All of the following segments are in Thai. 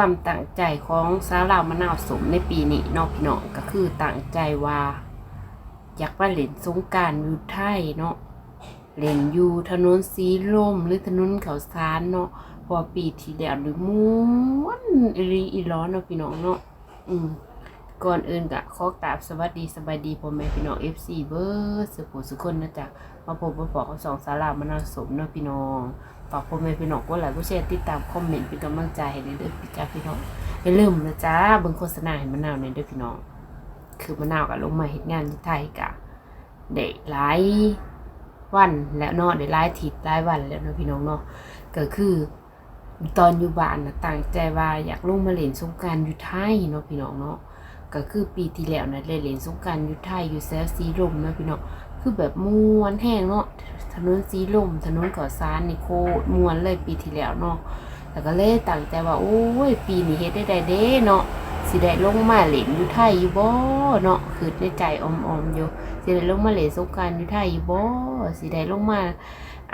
ความตั้งใจของสาวลาวมะนาวสมในปีนี้เนาะพี่น้องก็คือตั้งใจว่าอยากไปเล่นสงการอยู่ไทยเนาะเล่นอยู่ถนนสีลมหรือถนนเขาสารเนาะพอปีที่แล้วหรือม้วนอีรีอีร้อนเนาะพี่น้องเนาะอืมก่อนอื่นก็ขอกราบสวัสดีสบายดีพ่อแม่พี่น้อง FC เบิร์ดสุขสุขคนนะจ๊ะมาพบมาพอกับสองสาวลาวมะนาวสมเนาะพี่น้อง ฝากพ่อแม่พี่น้องกดไลค์กดแชร์ติดตามคอมเมนต์เป็นกำลังใจให้เด้อพี่จ้าพี่น้องอย่าลืมนะจ๊ะเบิ่งโฆษณาให้มะนาวในอยเด้อพี่น้อง คือมะนาวกับลงมาเฮ็ดงานที่ไทยกะได้หลายวันแล้วเนาะได้หลายทิศหลายวันแล้วเนาะพี่น้องเนาะก็คือตอนอยู่บ้านนะตั้งใจว่าอยากลงมาเล่นสงการอยู่ไทยเนาะพี่น้องเนาะก็คือปีที่แล้วนะได้เล่นสงการอยู่ไทยอยู่แซวซีลมเนาะพี่น้องคือแบบม่วนแห้งเนาะ ถนนสีลมถนนก่อสร้างนี่โคตรมวนเลยปีที่แล้วเนาะแต่ก็เลยตั้งใจว่าโอ้ย ปีนี้เฮ็ดได้ได้เด้เนาะสิได้ลงมาเล่นอยู่ไทยอยู่บ่เนาะคือในใจอมๆอยู่สิได้ลงมาเล่นสงกานต์อยู่ไทยอยู่บ่สิได้ลงมา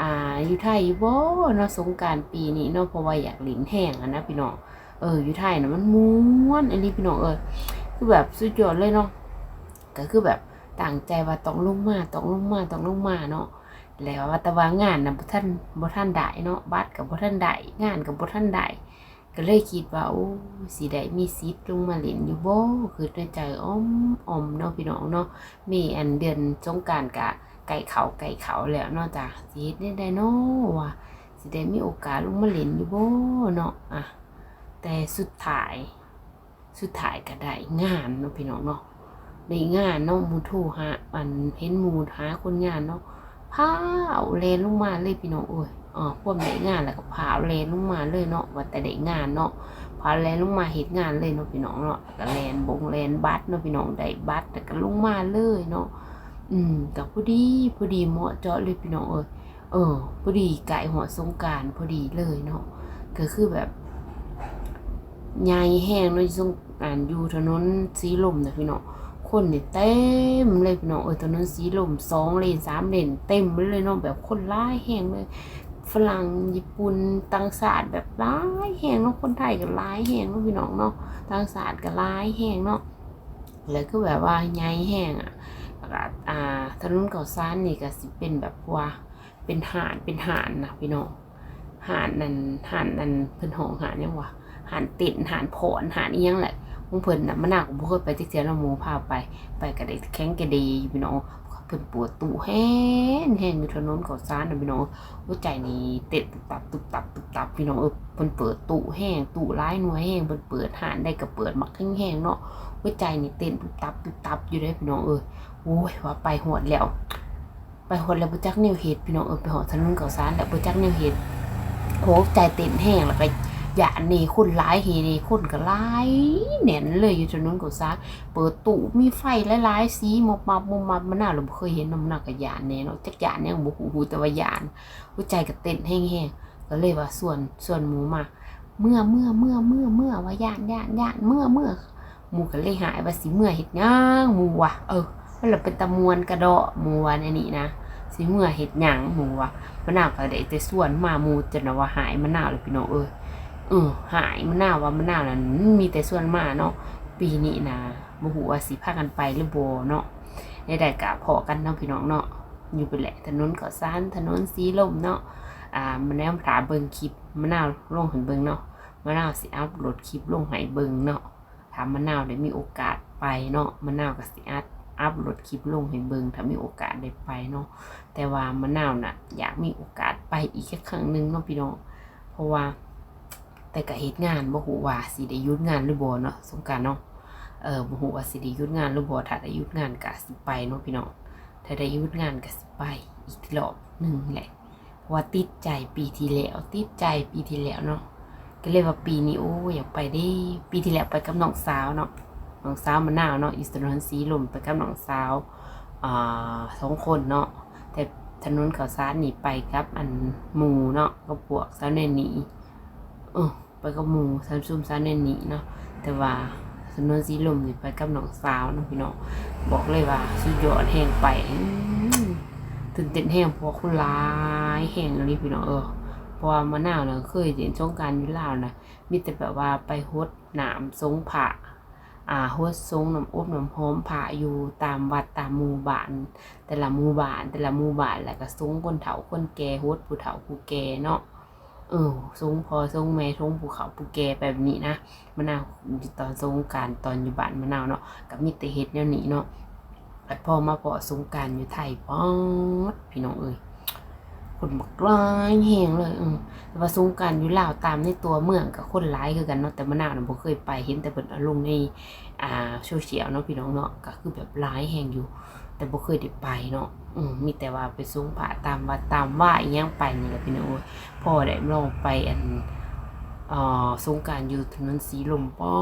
อ่าอยู่ไทยอยู่บ่เนาะสงกานต์ปีนี้เนาะเพราะว่าอยากเล่นแห้งอะนะพี่น้องเอออยู่ไทยนะมันม่วนอันนี้พี่น้องเออคือแบบสุดยอดเลยเนาะก็คือแบบตั้งใจว่าต้องลงมาต้องลงมาต้องลงมาเนาะ แล้วว่าแต่ว่างานนะบ่ท่านบ่ท่านได้เนาะบัตรกับบ่ท่านได้งานกับบ่ท่านได้ก็เลยคิดว่าโอ้สิได้มีสิทธิ์ลงมาเล่นอยู่บ่คือในใจอ้อมอ้อมเนาะพี่น้องเนาะมีอันเดือนสงกานต์กะไก่เขาไก่เขาแล้วเนาะจ้ะสิเฮ็ดได้เนาะว่าสิได้มีโอกาสลงมาเล่นอยู่บ่เนาะอะแต่สุดท้าย สุดท้ายก็ได้งานเนาะพี่น้องเนาะในงานเนาะมูทรหาอันเห็นมูหาคนงานเนาะ พาวเลนลงมาเลยพี่น้องโอ้ยอ๋อพวกได้งานแล้วก็พาวเลนลงมาเลยเนาะว่าแต่ได้งานเนาะพาเลนลงมาเฮ็ดงานเลยเนาะพี่น้องเนาะก็แลนบงแลนบัตรเนาะพี่น้องได้บัตรแต่ก็ลงมาเลยเนาะอืมก็พอดีพอดีเหมาะเจาะเลยพี่น้องเอ้ยเออพอดีไก่หัวสงการพอดีเลยเนาะก็คือแบบใหญ่แห้งเนาะสงการอยู่ถนนสีลมนะพี่น้อง คนเนี่ยเต็มเลยพี่น้องเออตอนนั้นสีลมสองเลนสามเลนเต็มไปเลยเนาะแบบคนร้ายแห้งเลยฝรั่งญี่ปุ่นต่างชาติแบบร้ายแห้งเนาะคนไทยก็ร้ายแห้งเนาะพี่น้องเนาะต่างชาติก็ร้ายแห้งเนาะแล้วก็แบบว่าใหญ่แห้งอะแล้วก็อ่าถนนเก่าซานนี่ก็สิเป็นแบบว่าเป็นหาดเป็นหาดนะพี่น้องหาดนั่นหาดนั่นเพิ่นห้องหาดยังวะหาดติดหาดโผนหาดอียังแหละ ของเพิ่นน่ะมันหนักบ่เคยไปจักเทื่อแล้วหมูพาไป ไปก็ได้แข็งกระดียูพี่น้องเพิ่นปวดตู้แห้งแห้งอยู่ถนนข้าวสารน่ะพี่น้องหัวใจนี่เต้นตุบตับตุบตับตุบตับพี่น้องเออเพิ่นเปิดตู้แห้งตู้ร้ายหน่วยแห้งเพิ่นเปิดหานได้ก็เปิดมักแห้งๆเนาะหัวใจนี่เต้นตุบตับตุบตับอยู่เด้พี่น้องเออโอ้ยว่าไปหอดแล้ว ไปหอดแล้วบ่จักแนวเฮ็ดพี่น้องเออไปหอดถนนข้าวสารแล้วบ่จักแนวเฮ็ดโหใจเต้นแห้งแล้วก็ อย่าเนี่คนร้ายเฮเนี่คนก็ร้ายแหน่นเลยอยู่จนนู้นก็ซาเปิดตู้มีไฟหลายๆสีมอบมามุมมามันน่าเราเคยเห็นน้ำหนักกับยานแน่เนาะจักยานเนี่ยบ่ฮู้ฮู้แต่ว่ายานหัวใจก็เต้นแห้งๆก็เลยว่าส่วนส่วนหมูมาเมื่อเมื่อเมื่อเมื่อเมื่อว่ายานยานยานเมื่อเมื่อหมูก็เลยหายว่าสิเมื่อเฮ็ดหยังหมูว่ะเออมันละเป็นตะมวนกระเดาะหมูว่าในนี้นะสิเมื่อเฮ็ดหยังหมูว่ะมะนาวก็ได้แต่ส่วนมาหมูจนว่าหายมะนาวเลยพี่น้องเอ้ย เออหายมะนาวว่ามะนาวนั้นมีแต่ส่วนมากเนาะปีนี้นะบ่ฮู้ว่าสิพากันไปหรือบ่เนาะได้ได้กะพอกันเนาะพี่น้องเนาะอยู่ไปแหละถนนก่อสร้างถนนสีลมเนาะอ่ามันแนมถาเบิงคลิปมะนาวลงให้เบิงเนาะมะนาวสิอัพโหลดคลิปลงให้เบิงเนาะถามมะนาวได้มีโอกาสไปเนาะมะนาวก็สิอัพอัพโหลดคลิปลงให้เบิงถ้ามีโอกาสได้ไปเนาะแต่ว่ามะนาวน่ะอยากมีโอกาสไปอีกแค่ครั้งหนึงเนาะพี่น้องเพราะว่า แต่ก็เฮ็ดงานบ่ฮู้ว่าสิได้หยุดงานหรือบ่เนาะสงกานต์เนาะเออบ่ฮู้ว่าสิได้หยุดงานหรือบ่ถ้าได้หยุดงานก็สิไปเนาะพี่น้องถ้าได้หยุดงานก็สิไปอีกรอบหนึงแหละเพราะว่าติดใจปีที่แล้วติดใจปีที่แล้วเนาะก็เลยว่าปีนี้โอ้อยากไปเด้ปีที่แล้วไปกับน้องสาวเนาะน้องสาวมะนาวเนาะอีสถนนสีลมไปกับน้องสาวอ่าสองคนเนาะแต่ถนนเขาวสารนี่ไปกับอันหมูเนาะกับพวกสาวแน่นี่เออ ไปกับหมูสามซุ่มสามเนนนี่เนาะแต่ว่าสนวนสีลมนี่ไปกับน้องสาวเนาะพี่น้องบอกเลยว่า สุดยอดแห่งไปตื่นเต้นแห่งพราะคนร้ายแห่งอันนี้พี่น้องเออราะว่ามะนาวน่ะเคยเห็นสงการอยู่ลาวนะมีแต่แบบว่าไปฮดหน้ำสงผะอ่าฮดสงน้ำอบน้ำหอมผะอยู่ตามวัดตามหมู่บ้าน แต่ละหมู่บ้านแต่ละหมู่บ้านแล้วก็สงคนเฒ่าคนแก่ฮดผู้เฒ่าผู้แก่เนาะ เออสงพอสงแม่สงผู้เขาผู้แก่แบบนี้นะมะนาวตอนสงการตอนอยู่บ้านมะนาวเนาะก็มีแต่เฮ็ดแนวนี้เนาะแต่พอมาพอสงการอยู่ไทยป๊อดพี่น้องเอ้ยคนบักร้ายแหงเลยอืมแต่ว่าสงการอยู่ลาวตามในตัวเมืองกับคนร้ายคือกันเนาะแต่มะนาวน่ะบ่เคยไปเห็นแต่เพิ่นเอาลงในอ่าโซเชียลเนาะพี่น้องเนาะก็คือแบบร้ายแหงอยู่ แต่บ่เคยได้ไปเนาะอืมมีแต่ว่าไปสงผาตามวัดตามว่าอีหยังไปนี่แหละพี่น้องพ่อได้ลองไปอันอ่าสงการอยู่ถนนสีลมป้อ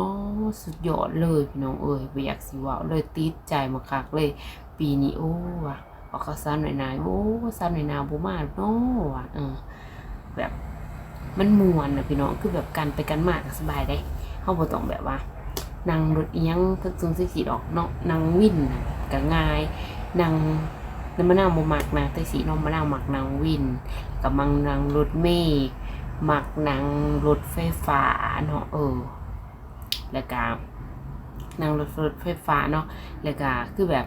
สุดยอดเลยพี่น้องเอ้ยบ่อยากสิเว้าเลยติดใจมาคักเลย ปีนี้โอ้ว่ะออกข้าวสารหน่อยนายโอ้สารหน่อยนาบ่มาเนาะว่ะเออแบบมันมวนนะพี่น้องคือแบบกันไปกันมากสบายได้เฮาบ่ต้องแบบว่า นั่งรถอียงทึกซึงสิสิดอกเนาะนั่งวินน่ะก็ง่ายนั่งแล้วมะนาวบ่มักนะแต่สีน้องมะนาวมักนั่งวินก็มังนั่งรถเมล์มักนั่งรถไฟฟ้าเนาะเออ แล้วก็นั่งรถรถไฟฟ้าเนาะแล้วก็คือแบบ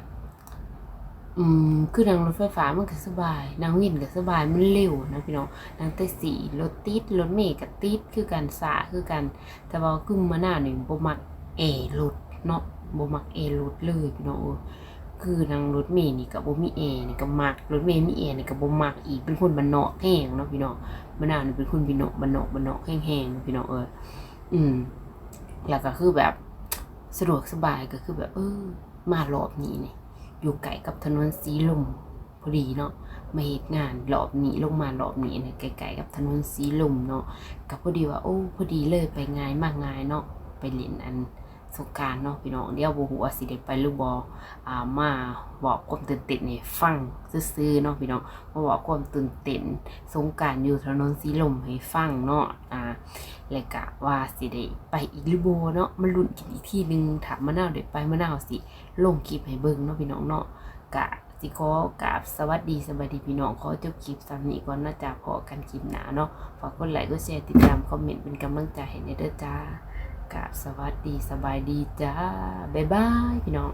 อืมคือนั่งรถไฟฟ้ามันก็สบายนั่งวินก็สบายมันเร็วนะพี่น้องนั่งแท็กซี่รถติดรถเมล์ก็ติดคือกันสาคือกันแต่ว่าคือมะนาวนี่บ่มัก เอรถเนาะบ่มักเอรถเลยพี่น้องเออคือนั่งรถเมล์นี่ก็บ่มีแอนี่ก็มักรถเมล์มีแอนี่ก็บ่มักอีกเป็นคนบ้านนอกแห้งเนาะพี่น้องมะนาวนี่เป็นคนบ้านนอกบ้านนอกบ้านนอกแห้งๆเนาะพี่น้องเอออืมแล้วก็คือแบบสะดวกสบายก็คือแบบ เออ มารอบนี้นี่อยู่ไกลกับถนนสีลมพอดีเนาะมาเหตุงานรอบนี้ลงมารอบนี้เนี่ยไกลๆกับถนนสีลมเนาะกับพอดีว่าโอ้พอดีเลยไปง่ายมากง่ายเนาะไปเล่นอัน สงการเนาะพี่น้องเดี๋ยวบ่ฮู้ว่าสิได้ไปหรือบ่อ่ามาบอกความตื่นเต้นให้ฟังซื่อๆเนาะพี่น้องมาบอกความตื่นเต้นสงการอยู่ถนนสีลมให้ฟังเนาะอ่าแล้วก็ว่าสิได้ไปอีกหรือบ่เนาะมาลุ้นกันอีกทีหนึงถามมะนาวได้ไปมะนาวสิลงคลิปให้เบิ่งเนาะพี่น้องเนาะกะสิขอกราบสวัสดีสวัสดีพี่น้องขอจบคลิปสำนี้ก่อนนะจ๊ะพอกันคลิปหนาเนาะฝากกดไลค์กดแชร์ติดตามคอมเมนต์เป็นกำลังใจให้ในเด้อจ้า กะสวัสดีสบายดีจ้า บ๊ายบาย พี่น้อง